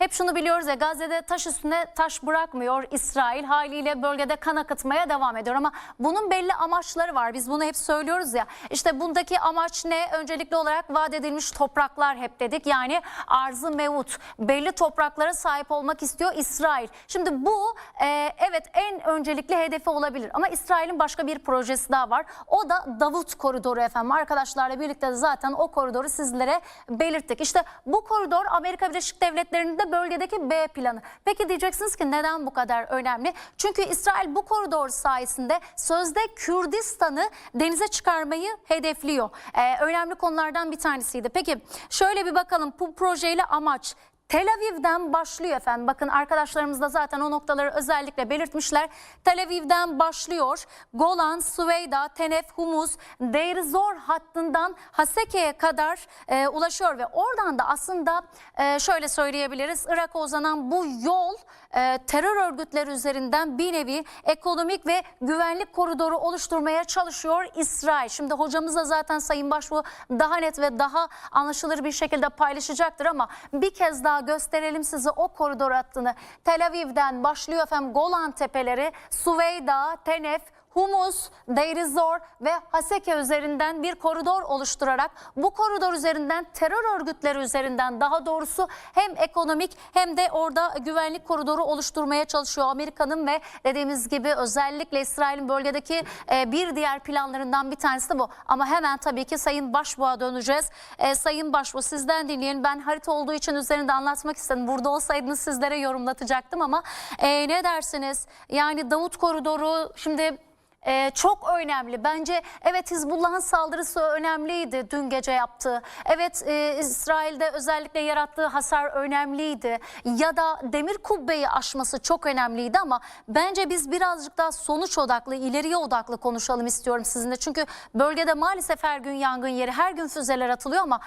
hep şunu biliyoruz ya Gazze'de taş üstüne taş bırakmıyor İsrail. Haliyle bölgede kan akıtmaya devam ediyor ama bunun belli amaçları var. Biz bunu hep söylüyoruz ya. İşte bundaki amaç ne? Öncelikli olarak vaat edilmiş topraklar hep dedik. Yani arzı mevut belli topraklara sahip olmak istiyor İsrail. Şimdi bu e, evet en öncelikli hedefi olabilir ama İsrail'in başka bir projesi daha var. O da Davut koridoru efendim. Arkadaşlarla birlikte zaten o koridoru sizlere belirttik. İşte bu koridor Amerika Birleşik Devletleri'nin de bölgedeki B planı. Peki diyeceksiniz ki neden bu kadar önemli? Çünkü İsrail bu koridor sayesinde sözde Kürdistan'ı denize çıkarmayı hedefliyor. Ee, önemli konulardan bir tanesiydi. Peki şöyle bir bakalım bu projeyle amaç Tel Aviv'den başlıyor efendim. Bakın arkadaşlarımız da zaten o noktaları özellikle belirtmişler. Tel Aviv'den başlıyor. Golan, Süveyda, Tenef, Humus, Deir Zor hattından Haseke'ye kadar e, ulaşıyor ve oradan da aslında e, şöyle söyleyebiliriz. Irak'a uzanan bu yol e, terör örgütleri üzerinden bir nevi ekonomik ve güvenlik koridoru oluşturmaya çalışıyor İsrail. Şimdi hocamız da zaten Sayın Başbuğ daha net ve daha anlaşılır bir şekilde paylaşacaktır ama bir kez daha gösterelim size o koridor hattını. Tel Aviv'den başlıyor efendim Golan Tepeleri, Suveyda, Tenef, Humus, Deir Zor ve Haseke üzerinden bir koridor oluşturarak bu koridor üzerinden terör örgütleri üzerinden daha doğrusu hem ekonomik hem de orada güvenlik koridoru oluşturmaya çalışıyor Amerika'nın ve dediğimiz gibi özellikle İsrail'in bölgedeki e, bir diğer planlarından bir tanesi de bu. Ama hemen tabii ki Sayın Başbuğ'a döneceğiz. E, Sayın Başbuğ sizden dinleyelim. Ben harita olduğu için üzerinde anlatmak istedim. Burada olsaydınız sizlere yorumlatacaktım ama e, ne dersiniz? Yani Davut koridoru şimdi ee, çok önemli. Bence evet Hizbullah'ın saldırısı önemliydi dün gece yaptığı. Evet e, İsrail'de özellikle yarattığı hasar önemliydi. Ya da demir kubbeyi aşması çok önemliydi ama bence biz birazcık daha sonuç odaklı, ileriye odaklı konuşalım istiyorum sizinle. Çünkü bölgede maalesef her gün yangın yeri, her gün füzeler atılıyor ama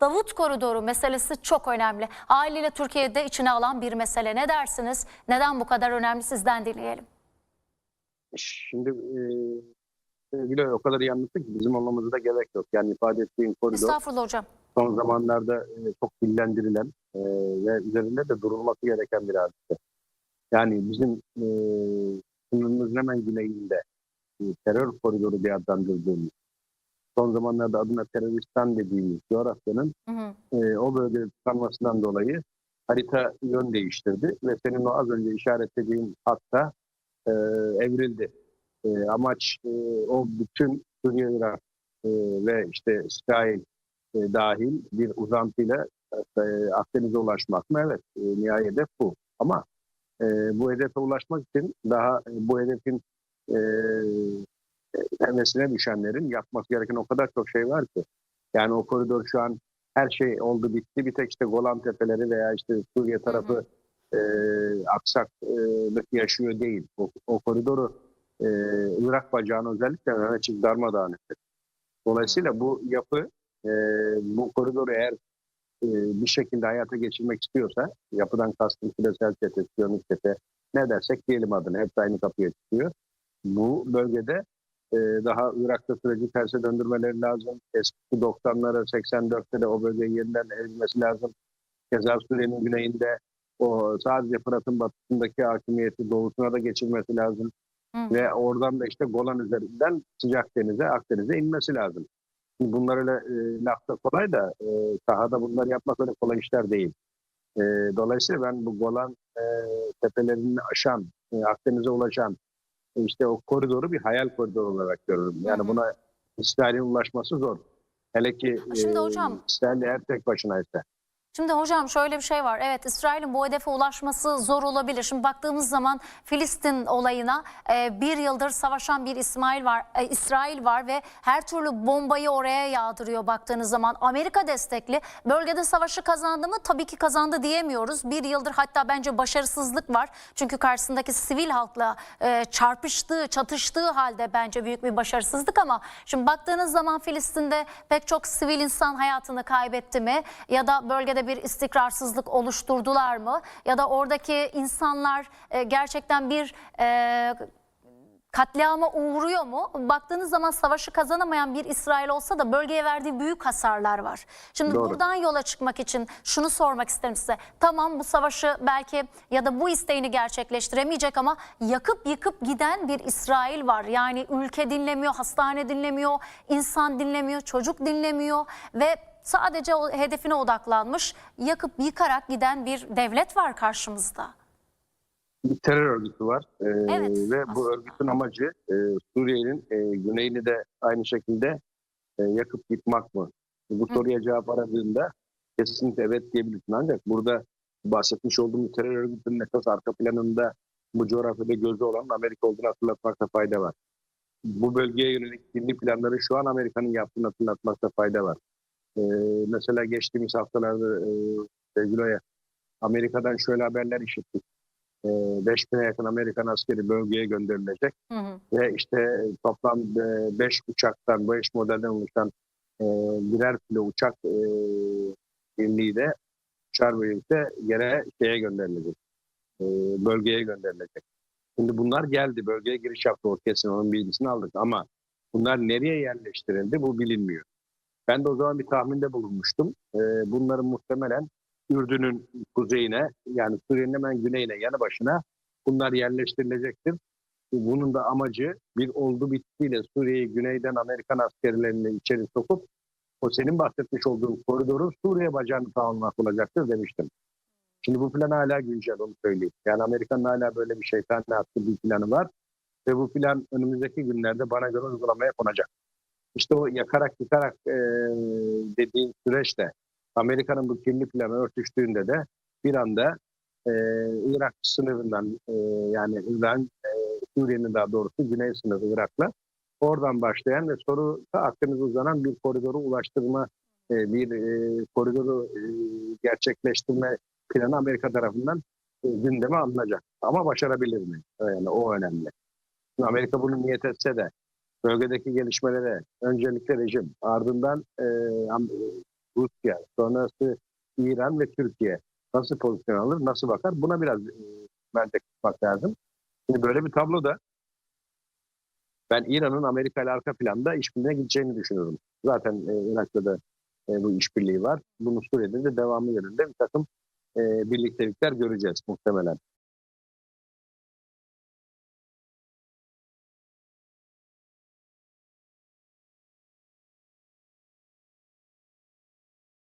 Davut Koridoru meselesi çok önemli. Haliyle Türkiye'de içine alan bir mesele. Ne dersiniz? Neden bu kadar önemli sizden dinleyelim. Şimdi e, o kadar iyi anlattı ki bizim olmamıza da gerek yok. Yani ifade ettiğin koridor Estağfurullah hocam. son zamanlarda e, çok dillendirilen e, ve üzerinde de durulması gereken bir hadise. Yani bizim e, sınırımızın hemen güneyinde e, terör koridoru diye adlandırdığımız son zamanlarda adına teröristan dediğimiz coğrafyanın Hı hı. e, o bölgede tıkanmasından dolayı harita yön değiştirdi ve senin o az önce işaretlediğin hatta e, evrildi. E, amaç e, o bütün Suriye, Irak e, ve işte İsrail e, dahil bir uzantıyla e, Akdeniz'e ulaşmak mı? Evet, e, nihai hedef bu. Ama e, bu hedefe ulaşmak için daha e, bu hedefin e, hevesine düşenlerin yapması gereken o kadar çok şey var ki. Yani o koridor şu an her şey oldu bitti. Bir tek işte Golan Tepeleri veya işte Suriye tarafı e, aksaklık yaşıyor değil. O, o koridoru e, Irak bacağını özellikle Mehmetçik darmadağın etti. Dolayısıyla bu yapı e, bu koridoru eğer e, bir şekilde hayata geçirmek istiyorsa yapıdan kastım küresel çete, siyonist çete ne dersek diyelim adını hep aynı kapıya çıkıyor. Bu bölgede e, daha Irak'ta süreci terse döndürmeleri lazım. Eski 90'lara 84'te de o bölgeyi yeniden erilmesi lazım. Keza Suriye'nin güneyinde o sadece Fırat'ın batısındaki hakimiyeti doğusuna da geçirmesi lazım. Hı. Ve oradan da işte Golan üzerinden sıcak denize, Akdeniz'e inmesi lazım. Şimdi bunlar öyle e, lafta kolay da e, sahada bunları yapmak öyle kolay işler değil. E, dolayısıyla ben bu Golan e, tepelerini aşan, e, Akdeniz'e ulaşan e, işte o koridoru bir hayal koridoru olarak görüyorum. Yani Hı hı. buna İsrail'in ulaşması zor. Hele ki Şimdi e, hocam- İsrail eğer tek başına ise. Şimdi hocam şöyle bir şey var. Evet İsrail'in bu hedefe ulaşması zor olabilir. Şimdi baktığımız zaman Filistin olayına e, bir yıldır savaşan bir İsmail var, e, İsrail var ve her türlü bombayı oraya yağdırıyor baktığınız zaman. Amerika destekli. Bölgede savaşı kazandı mı? Tabii ki kazandı diyemiyoruz. Bir yıldır hatta bence başarısızlık var. Çünkü karşısındaki sivil halkla e, çarpıştığı, çatıştığı halde bence büyük bir başarısızlık ama şimdi baktığınız zaman Filistin'de pek çok sivil insan hayatını kaybetti mi? Ya da bölgede bir istikrarsızlık oluşturdular mı? Ya da oradaki insanlar e, gerçekten bir e, katliama uğruyor mu? Baktığınız zaman savaşı kazanamayan bir İsrail olsa da bölgeye verdiği büyük hasarlar var. Şimdi Doğru. buradan yola çıkmak için şunu sormak isterim size. Tamam bu savaşı belki ya da bu isteğini gerçekleştiremeyecek ama yakıp yıkıp giden bir İsrail var. Yani ülke dinlemiyor, hastane dinlemiyor, insan dinlemiyor, çocuk dinlemiyor ve sadece o hedefine odaklanmış, yakıp yıkarak giden bir devlet var karşımızda. bir terör örgütü var Ee, Evet, ve aslında. bu örgütün amacı e, Suriye'nin e, güneyini de aynı şekilde e, yakıp yıkmak mı? Bu Hı. soruya cevap aradığında kesinlikle evet diyebilirsin ancak burada bahsetmiş olduğum terör örgütünün esas arka planında bu coğrafyada gözü olan Amerika olduğunu hatırlatmakta fayda var. Bu bölgeye yönelik kirli planları şu an Amerika'nın yaptığını hatırlatmakta fayda var. Ee, mesela geçtiğimiz haftalarda e, Amerika'dan şöyle haberler işittik. E, 5000'e yakın Amerikan askeri bölgeye gönderilecek Hı hı. ve işte toplam 5 uçaktan, 5 modelden oluşan e, birer filo uçak e, birliği de uçar birlikte yere şeye gönderilecek. E, bölgeye gönderilecek. Şimdi bunlar geldi. Bölgeye giriş yaptı o kesin. Onun bilgisini aldık ama bunlar nereye yerleştirildi bu bilinmiyor. Ben de o zaman bir tahminde bulunmuştum. E, bunların muhtemelen Ürdün'ün kuzeyine yani Suriye'nin hemen güneyine yanı başına bunlar yerleştirilecektir. Bunun da amacı bir oldu bittiyle Suriye'yi güneyden Amerikan askerlerini içeri sokup o senin bahsetmiş olduğun koridoru Suriye bacağını tamamlamak olacaktır demiştim. Şimdi bu plan hala güncel onu söyleyeyim. Yani Amerika'nın hala böyle bir şeytan attığı bir planı var. Ve bu plan önümüzdeki günlerde bana göre uygulamaya konacak. İşte o yakarak yıkarak e, dediğin süreçte Amerika'nın bu kirli planı örtüştüğünde de bir anda e, Irak sınırından e, yani İran, e, Suriye'nin daha doğrusu güney sınırı Irak'la oradan başlayan ve da Akdeniz'e uzanan bir koridoru ulaştırma, e, bir e, koridoru e, gerçekleştirme planı Amerika tarafından e, gündeme alınacak. Ama başarabilir mi? Yani o önemli. Amerika bunu niyet etse de bölgedeki gelişmelere öncelikle rejim, ardından e, Am- Rusya, sonrası İran ve Türkiye nasıl pozisyon alır, nasıl bakar? Buna biraz e, bence bakmak lazım. Şimdi böyle bir tabloda ben İran'ın Amerika ile arka planda işbirliğine gideceğini düşünüyorum. Zaten e, Irak'ta da e, bu işbirliği var. Bunu Suriye'de de devamlı yönünde bir takım e, birliktelikler göreceğiz muhtemelen.